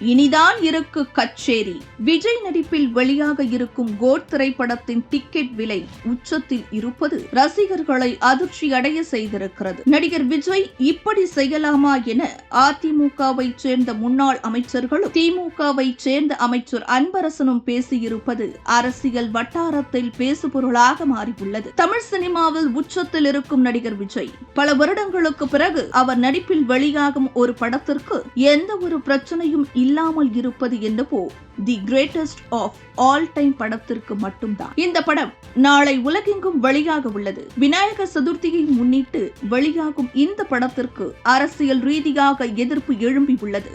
இனிதான் இருக்கு கச்சேரி. விஜய் நடிப்பில் வெளியாக இருக்கும் கோட் திரைப்படத்தின் டிக்கெட் விலை உச்சத்தில் இருப்பது ரசிகர்களை அதிர்ச்சி அடைய செய்திருக்கிறது. நடிகர் விஜய் இப்படி செய்யலாமா என அதிமுகவை சேர்ந்த முன்னாள் அமைச்சர்களும் திமுகவை சேர்ந்த அமைச்சர் அன்பரசனும் பேசியிருப்பது அரசியல் வட்டாரத்தில் பேசுபொருளாக மாறியுள்ளது. தமிழ் சினிமாவில் உச்சத்தில் இருக்கும் நடிகர் விஜய் பல வருடங்களுக்கு பிறகு அவர் நடிப்பில் வெளியாகும் ஒரு படத்திற்கு எந்த ஒரு பிரச்சனையும் இல்லாமல் இருப்பது என்னவோ the greatest of all time படத்திற்கு மட்டும்தான். இந்த படம் நாளை உலகெங்கும் வெளியாக உள்ளது. விநாயகர் சதுர்த்தியை முன்னிட்டு வெளியாகும் இந்த படத்திற்கு அரசியல் ரீதியாக எதிர்ப்பு எழும்பி உள்ளது.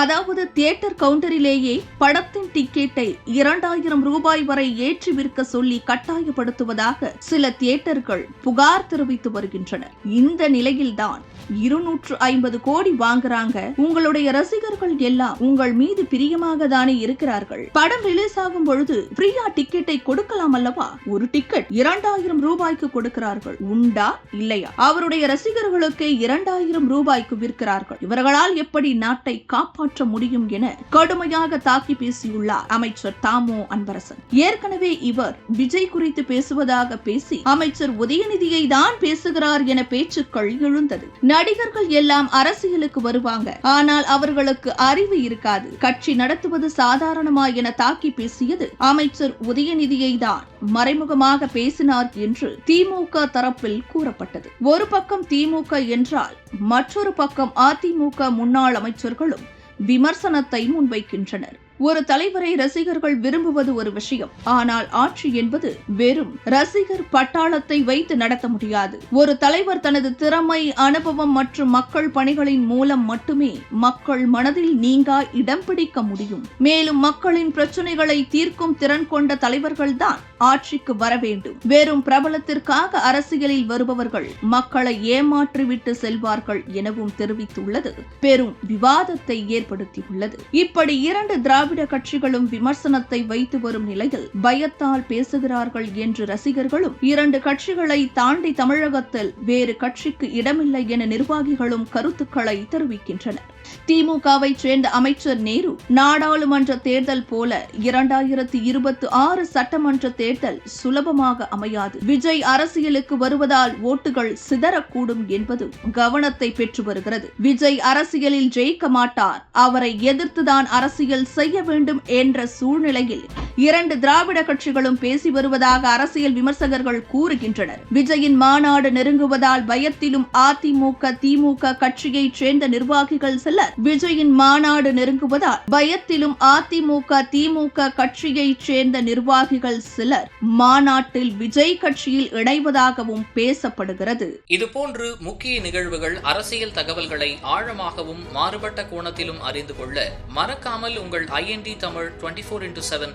அதாவது தியேட்டர் கவுண்டரிலேயே படத்தின் டிக்கெட்டை இரண்டாயிரம் ரூபாய் வரை ஏற்றி விற்க சொல்லி கட்டாயப்படுத்துவதாக சில தியேட்டர்கள் புகார் தெரிவித்து வருகின்றனர் இந்த நிலையில்தான் இருநூற்று ஐம்பது கோடி வாங்குறாங்க. உங்களுடைய ரசிகர்கள் எல்லாம் உங்கள் மீது பிரியமாக தானே இருக்கிறார்கள். படம் ரிலீஸ் ஆகும் பொழுது ஃப்ரீயா டிக்கெட்டை கொடுக்கலாம் அல்லவா? ஒரு டிக்கெட் இரண்டாயிரம் ரூபாய்க்கு கொடுக்கிறார்கள். உண்டா? இல்லையா? அவருடைய ரசிகர்களுக்கு இரண்டாயிரம் ரூபாய்க்கு விற்கிறார்கள். இவர்களால் எப்படி நாட்டை காப்பாற்ற முடியும் என கடுமையாக தாக்கி பேசியுள்ளார் அமைச்சர் தாமோ அன்பரசன். ஏற்கனவே இவர் விஜய் குறித்து பேசுவதாக பேசி அமைச்சர் உதயநிதியை தான் பேசுகிறார் என பேச்சுக்கள் எழுந்தது. நடிகர்கள் எல்லாம் அரசியலுக்கு வருவாங்க. ஆனால் அவர்களுக்கு அறிவு இருக்காது. கட்சி நடத்துவது சாதாரணமா என தாக்கி பேசியது அமைச்சர் உதயநிதியை தான். மறைமுகமாக பேசினார் என்று திமுக தரப்பில் கூறப்பட்டது. ஒரு பக்கம் திமுக என்றால் மற்றொரு பக்கம் அதிமுக முன்னாள் அமைச்சர்களும் விமர்சனத்தை முன்வைக்கின்றனர். ஒரு தலைவரை ரசிகர்கள் விரும்புவது ஒரு விஷயம். ஆனால் ஆட்சி என்பது வெறும் ரசிகர் பட்டாளத்தை வைத்து நடத்த முடியாது. ஒரு தலைவர் தனது திறமை அனுபவம் மற்றும் மக்கள் பணிகளின் மூலம் மட்டுமே மக்கள் மனதில் நீங்கா இடம் பிடிக்க முடியும். மேலும் மக்களின் பிரச்சனைகளை தீர்க்கும் திறன் கொண்ட தலைவர்கள்தான் ஆட்சிக்கு வர வேண்டும். வெறும் பிரபலத்திற்காக அரசியலில் வருபவர்கள் மக்களை ஏமாற்றிவிட்டு செல்வார்கள் எனவும் தெரிவித்துள்ளது. பெரும் விவாதத்தை ஏற்படுத்தியுள்ளது. இப்படி இரண்டு திராவிட கட்சிகளும் விமர்சனத்தை வைத்து வரும் நிலையில் பயத்தால் பேசுகிறார்கள் என்று ரசிகர்களும் இரண்டு கட்சிகளை தாண்டி தமிழகத்தில் வேறு கட்சிக்கு இடமில்லை என நிர்வாகிகளும் கருத்துக்களை தெரிவிக்கின்றனர். திமுகவை சேர்ந்த அமைச்சர் நேரு நாடாளுமன்ற தேர்தல் போல இரண்டாயிரத்தி இருபத்தி ஆறு சட்டமன்ற தேர்தல் சுலபமாக அமையாது. விஜய் அரசியலுக்கு வருவதால் ஓட்டுகள் சிதறக்கூடும் என்பது கவனத்தை பெற்று வருகிறது. விஜய் அரசியலில் ஜெயிக்க மாட்டார். அவரை எதிர்த்துதான் அரசியல் செய்ய வேண்டும் என்ற சூழ்நிலையில் இரண்டு திராவிட கட்சிகளும் பேசி வருவதாக அரசியல் விமர்சகர்கள் கூறுகின்றனர். விஜயின் மாநாடு நெருங்குவதால் பயத்திலும் அதிமுக திமுக கட்சியைச் சேர்ந்த நிர்வாகிகள் சிலர் விஜயின் மாநாடு நெருங்குவதால் பயத்திலும் அதிமுக திமுக கட்சியைச் சேர்ந்த நிர்வாகிகள் சிலர் மாநாட்டில் விஜய் கட்சியில் இணைவதாகவும் பேசப்படுகிறது. இதுபோன்று முக்கிய நிகழ்வுகள் அரசியல் தகவல்களை ஆழமாகவும் மாறுபட்ட கோணத்திலும் அறிந்து கொள்ள மறக்காமல் உங்கள் IND Tamil twenty four into seven